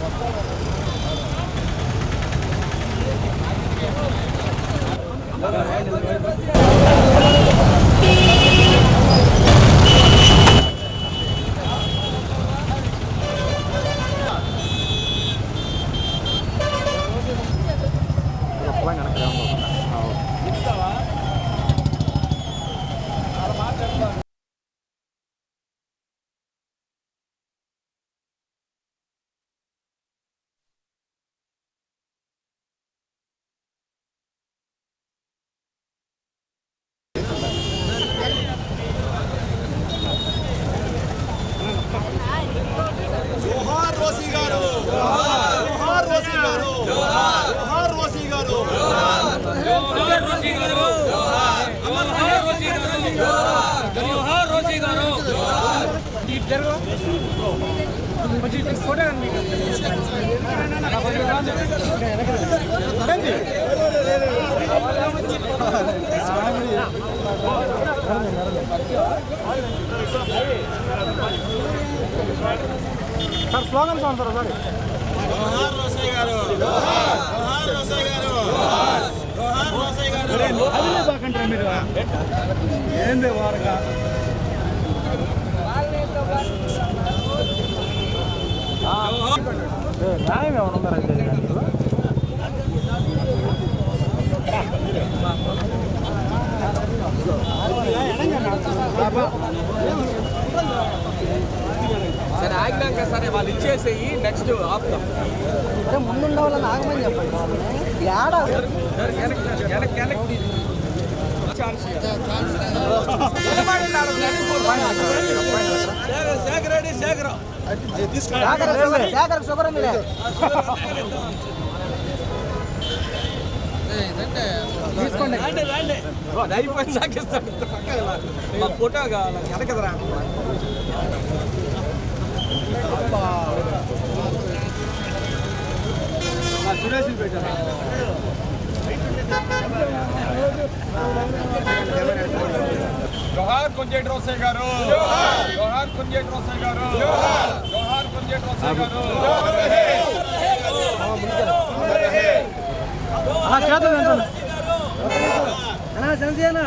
Thank you. గారు జోహార్ Rosie గారు జోహార్ Rosie గారు. ఏంది వారగా న్యాయం ఏమైనా ఆగినాక సరే వాళ్ళు ఇచ్చేసేయి నెక్స్ట్ ఆపుతాం. ముందున్న వాళ్ళని ఆగమని చెప్పండి ఛాన్స్ శేఖర్ శేఖర్ మీరే తీసుకోండి. మా ఫోటో కావాలి. వెనకదరా జోహార్ కుంజేటి రోసే గారు. జోహార్ కుంజేటి రోసే గారు. జోహార్ కుంజేటి రోసే గారు అలా చేతులు నించండి. అన్నా.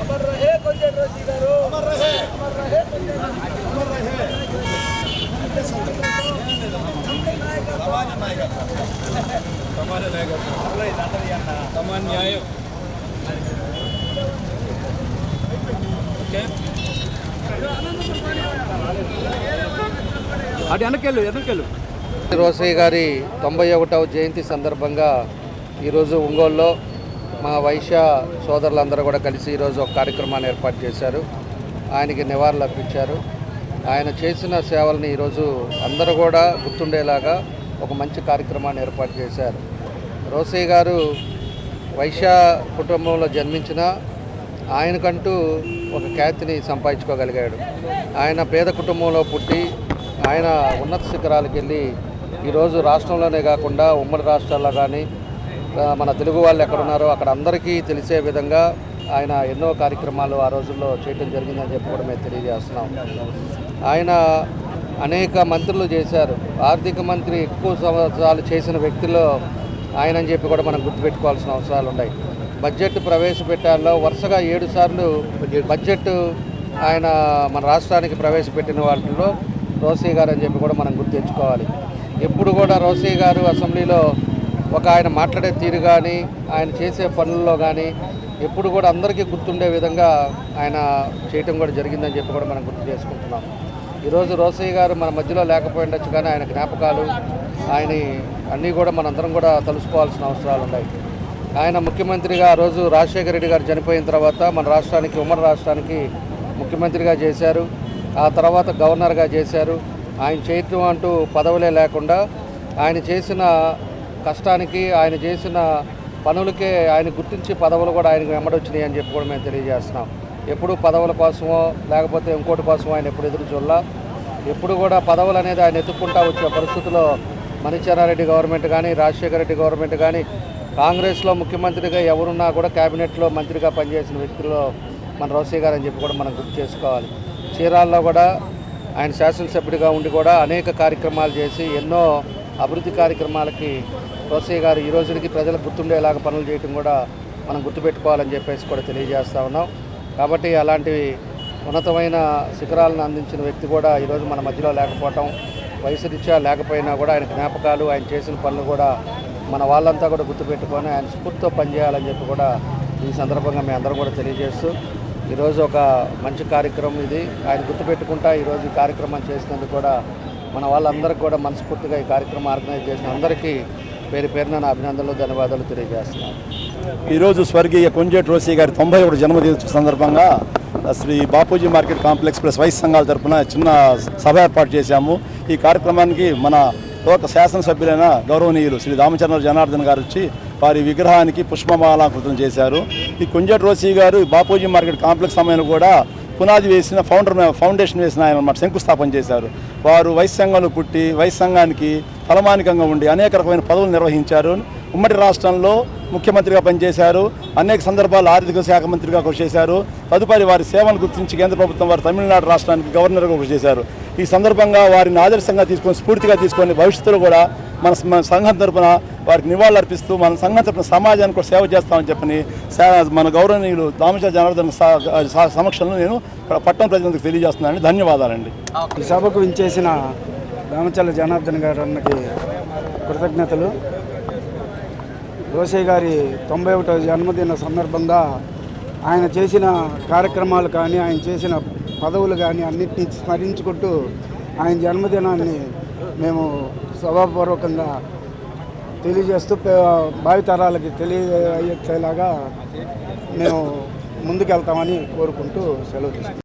અમર રહે કોઈ રસીદારો અમર રહે અમર રહે અમર રહે ಸಮಾಜ ನಾಯಕ ಸಮಾಜ ನಾಯಕ ಸಮಾನ ನ್ಯಾಯ ಅದು ಎನಕ್ಕೆಲ್ಲು ಎದಕ್ಕೆಲ್ಲು రోసయ్య గారి తొంభై ఒకటవ జయంతి సందర్భంగా ఈరోజు ఒంగోలులో మా వైశ్య సోదరులందరూ కూడా కలిసి ఈరోజు ఒక కార్యక్రమాన్ని ఏర్పాటు చేశారు. ఆయనకి నివాళులు అర్పించారు. ఆయన చేసిన సేవల్ని ఈరోజు అందరూ కూడా గుర్తుండేలాగా ఒక మంచి కార్యక్రమాన్ని ఏర్పాటు చేశారు. రోసయ్య గారు వైశ్య కుటుంబంలో జన్మించిన ఆయనకంటూ ఒక ఖ్యాతిని సంపాదించుకోగలిగాడు. ఆయన పేద కుటుంబంలో పుట్టి ఆయన ఉన్నత శిఖరాలకు వెళ్ళి ఈరోజు రాష్ట్రంలోనే కాకుండా ఉమ్మడి రాష్ట్రాల్లో కానీ మన తెలుగు వాళ్ళు ఎక్కడున్నారో అక్కడ అందరికీ తెలిసే విధంగా ఆయన ఎన్నో కార్యక్రమాలు ఆ రోజుల్లో చేయటం జరిగిందని చెప్పి కూడా మేము తెలియజేస్తున్నాం. ఆయన అనేక మంత్రులు చేశారు. ఆర్థిక మంత్రి ఎక్కువ సంవత్సరాలు చేసిన వ్యక్తిలో ఆయన అని చెప్పి కూడా మనం గుర్తుపెట్టుకోవాల్సిన అవసరాలు ఉన్నాయి. బడ్జెట్ ప్రవేశపెట్టాల్లో వరుసగా ఏడు సార్లు బడ్జెట్ ఆయన మన రాష్ట్రానికి ప్రవేశపెట్టిన వాటిలో రోసీ గారు అని చెప్పి కూడా మనం గుర్తు తెచ్చుకోవాలి. ఎప్పుడు కూడా రోసయ్య గారు అసెంబ్లీలో ఒక ఆయన మాట్లాడే తీరు కానీ ఆయన చేసే పనుల్లో కానీ ఎప్పుడు కూడా అందరికీ గుర్తుండే విధంగా ఆయన చేయటం కూడా జరిగిందని చెప్పి కూడా మనం గుర్తు చేసుకుంటున్నాం. ఈరోజు రోసయ్య గారు మన మధ్యలో లేకపోయిండొచ్చు కానీ ఆయన జ్ఞాపకాలు ఆయన అన్నీ కూడా మనందరం కూడా తలుసుకోవాల్సిన అవసరాలు ఉన్నాయి. ఆయన ముఖ్యమంత్రిగా ఆ రోజు రాజశేఖర రెడ్డి గారు చనిపోయిన తర్వాత మన రాష్ట్రానికి ఉమ్మడి రాష్ట్రానికి ముఖ్యమంత్రిగా చేశారు. ఆ తర్వాత గవర్నర్గా చేశారు. ఆయన చేయటం అంటూ పదవులే లేకుండా ఆయన చేసిన కష్టానికి ఆయన చేసిన పనులకే ఆయన గుర్తించి పదవులు కూడా ఆయనకు వెంబడొచ్చినాయి అని చెప్పి కూడా మేము తెలియజేస్తున్నాం. ఎప్పుడు పదవుల కోసమో లేకపోతే ఇంకోటి కోసమో ఆయన ఎప్పుడు ఎదురు చూడాల. ఎప్పుడు కూడా పదవులు అనేది ఆయన ఎత్తుక్కుంటా వచ్చే పరిస్థితుల్లో మణిచారారెడ్డి గవర్నమెంట్ కానీ రాజశేఖర రెడ్డి గవర్నమెంట్ కానీ కాంగ్రెస్లో ముఖ్యమంత్రిగా ఎవరున్నా కూడా క్యాబినెట్లో మంత్రిగా పనిచేసిన వ్యక్తుల్లో మన రోసయ్య గారు అని చెప్పి కూడా మనం గుర్తు చేసుకోవాలి. చీరాల్లో కూడా ఆయన శాసనసభ్యుడిగా ఉండి కూడా అనేక కార్యక్రమాలు చేసి ఎన్నో అభివృద్ధి కార్యక్రమాలకి రోసయ్య గారు ఈ రోజుకి ప్రజలకు గుర్తుండేలాగా పనులు చేయటం కూడా మనం గుర్తుపెట్టుకోవాలని చెప్పేసి కూడా తెలియజేస్తూ ఉన్నాం. కాబట్టి అలాంటివి ఉన్నతమైన శిఖరాలను అందించిన వ్యక్తి కూడా ఈరోజు మన మధ్యలో లేకపోవటం వయసు రీత్యా లేకపోయినా కూడా ఆయన జ్ఞాపకాలు ఆయన చేసిన పనులు కూడా మన వాళ్ళంతా కూడా గుర్తుపెట్టుకొని ఆయన స్ఫూర్తితో పనిచేయాలని చెప్పి కూడా ఈ సందర్భంగా మేము అందరం కూడా తెలియజేస్తూ ఈరోజు ఒక మంచి కార్యక్రమం ఇది. ఆయన గుర్తుపెట్టుకుంటా ఈరోజు ఈ కార్యక్రమం చేసినందుకు కూడా మన వాళ్ళందరికీ కూడా మనస్ఫూర్తిగా ఈ కార్యక్రమం ఆర్గనైజ్ చేసిన అందరికీ పేరు పేరున నా అభినందనలు ధన్యవాదాలు తెలియజేస్తున్నాను. ఈరోజు స్వర్గీయ కొంజేటి రోసి గారి తొంభై ఒకటి జన్మదిన సందర్భంగా Shri Bapuji market complex plus vice సంఘాల తరఫున చిన్న సభ ఏర్పాటు చేశాము. ఈ కార్యక్రమానికి మన లోక శాసనసభ్యులైన గౌరవనీయులు శ్రీ రామచంద్ర జనార్దన్ గారు వచ్చి వారి విగ్రహానికి పుష్పమాలాకృతం చేశారు. ఈ కుంజట్ రోసి గారు ఈ బాపూజీ మార్కెట్ కాంప్లెక్స్ సమయంలో కూడా పునాది వేసిన ఫౌండర్ ఫౌండేషన్ వేసిన ఆయన అనమాట శంకుస్థాపన చేశారు. వారు వైస్ సంఘంలో పుట్టి వైస్ సంఘానికి ఫలమానికంగా ఉండి అనేక రకమైన పదవులు నిర్వహించారు. ఉమ్మడి రాష్ట్రంలో ముఖ్యమంత్రిగా పనిచేశారు. అనేక సందర్భాల్లో ఆర్థిక శాఖ మంత్రిగా కృషి చేశారు. తదుపరి వారి సేవలు గుర్తించి కేంద్ర ప్రభుత్వం వారు తమిళనాడు రాష్ట్రానికి గవర్నర్గా కృషి చేశారు. ఈ సందర్భంగా వారిని ఆదర్శంగా తీసుకొని స్ఫూర్తిగా తీసుకొని భవిష్యత్తులో కూడా మన మన సంఘం తరపున వారికి నివాళులు అర్పిస్తూ మన సంఘం తరపున సమాజానికి కూడా సేవ చేస్తామని చెప్పని మన గౌరవనీయులు దామచ జనార్దన్ సమక్షంలో నేను పట్టణ ప్రజలకు తెలియజేస్తున్నానని ధన్యవాదాలండి. ఈ సభకు వించేసిన రామచల్ల జనార్దన్ గారు అన్నకి కృతజ్ఞతలు. రోసయ్య గారి తొంభై ఒకటో జన్మదిన సందర్భంగా ఆయన చేసిన కార్యక్రమాలు కానీ ఆయన చేసిన పదవులు కానీ అన్నిటినీ స్మరించుకుంటూ ఆయన జన్మదినాన్ని మేము సభాపూర్వకంగా తెలియజేస్తూ భావితరాలకి తెలియజేలాగా మేము ముందుకెళ్తామని కోరుకుంటూ సెలవు తీసుకుంటాం